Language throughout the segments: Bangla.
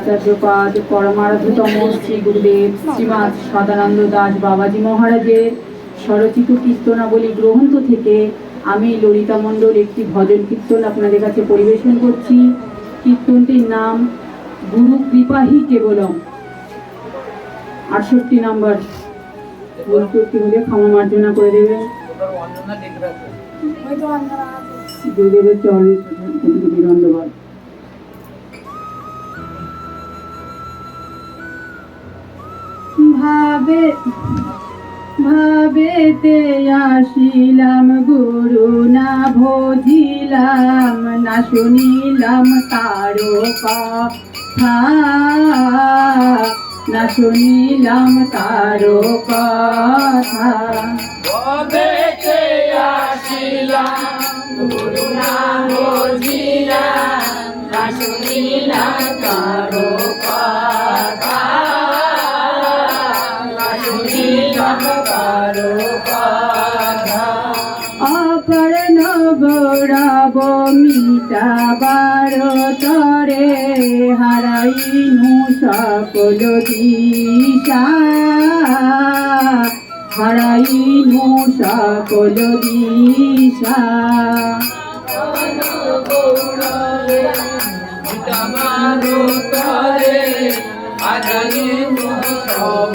আচার্যপাদ পরমারাধ্যতম শ্রী গুরুদেব শ্রীমাদ সদানন্দ দাস বাবাজি মহারাজের স্বরচিত কীর্তনাবলী গ্রন্থ থেকে আমি ললিতা মণ্ডল একটি ভজন কীর্তন আপনাদের কাছে পরিবেশন করছি কীর্তনটির নাম গুরু কৃপাহি কেবলম আটষট্টি নম্বর ত্রুটি হলে ক্ষমা মার্জনা করে দেবেন গুরুদেবের চরণে বিনন্দবাদ ভাবে ভাবেতে আসিলাম গুরু না ভজিলাম না শুনিলাম তারো কথা। না শুনিলাম তারো কথা। অপর নবরব মিটাবার তরে হারাইনু সকল দিশা। হারাইনু সকল দিশা। মারো করে আজানি সব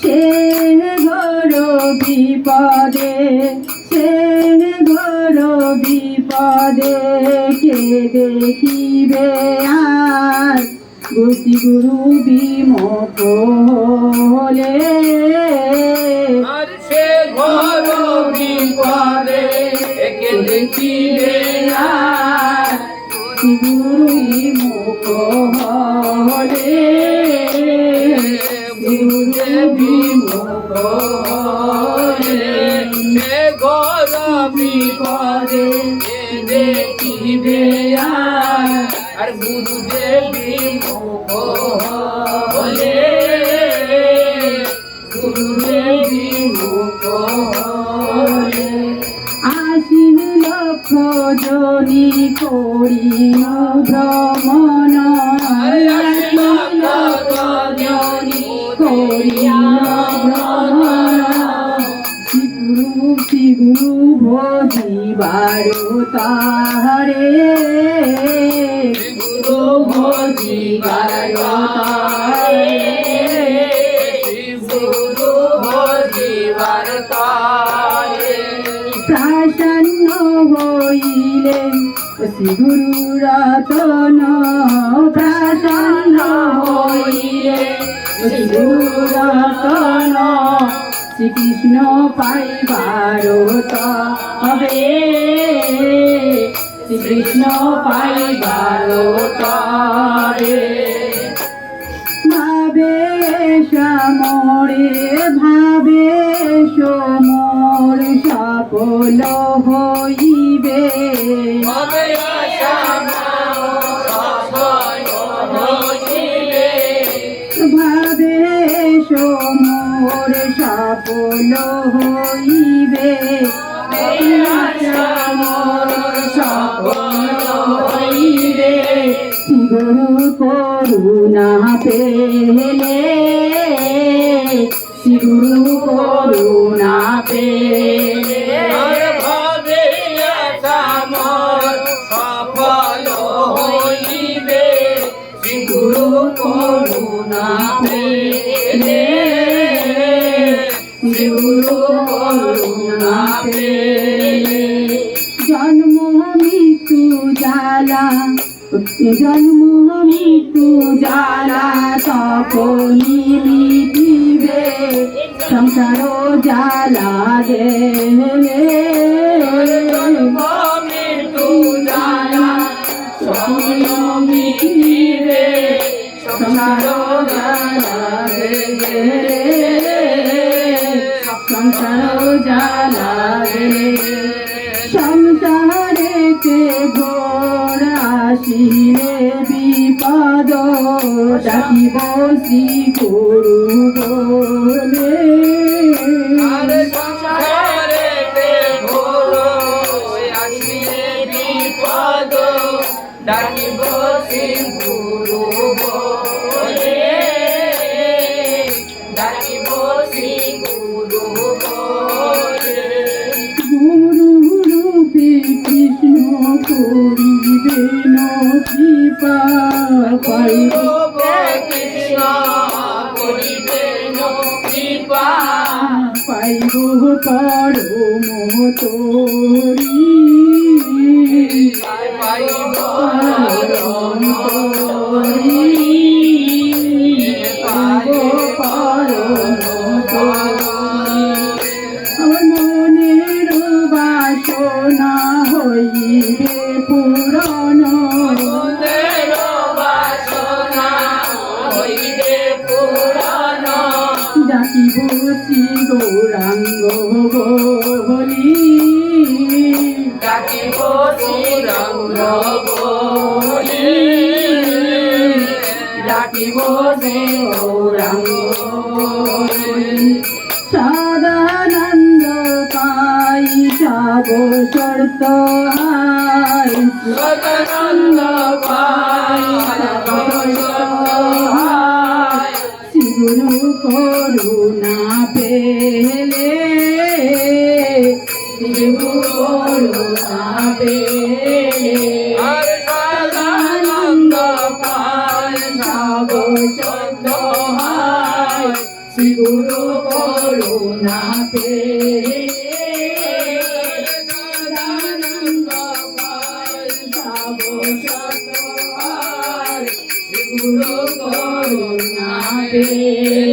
সে ঘোর বিপদে সে ঘোর বিপদে কে দেখিবে আর? গুরু গুরু বিমুখ হলে আর সে ঘর বিপদে একে দেখিবে আর? গুরু বিমুখ হলে বিমুখ সে ঘর বিপদে দেখিবে আর আর তাহারে গুরু ভজিবার তারে গুরু ভজিবার তারে প্রাসন্ন হইলে শ্রীগুরু রতন শ্রীগুরু রতন শ্রীকৃষ্ণ পাইবার তবে শ্রীকৃষ্ণ পাইবার তবে ভাবে সমরে ভাবে সমর সফল হইবে। সফল হইবে। গুরু করুণা পেলে গুরু করুণা জন্ম মৃত্যু জ্বালা তখনই মিটিবে সংসার জ্বালা গেলে মৃত্যু জানা সকল মিটিবে সংসার সংসার জ্বালা সংসারেতে ঘোর আসিলে বিপদ ডাকিব শ্রী গুরু বলে ডাকিব শ্রী গুরু পাইব পরম তোরি পাইব পরম তোরি শ্রীরঙ্গ বলি ডাকিব গৌরাঙ্গ বলি সাদানন্দ পাই সাব সর্ত হাই সদানন্দ গুরু করুণা পেলে সদানন্দ পাই সব সত্য গুরু করুণা পেলে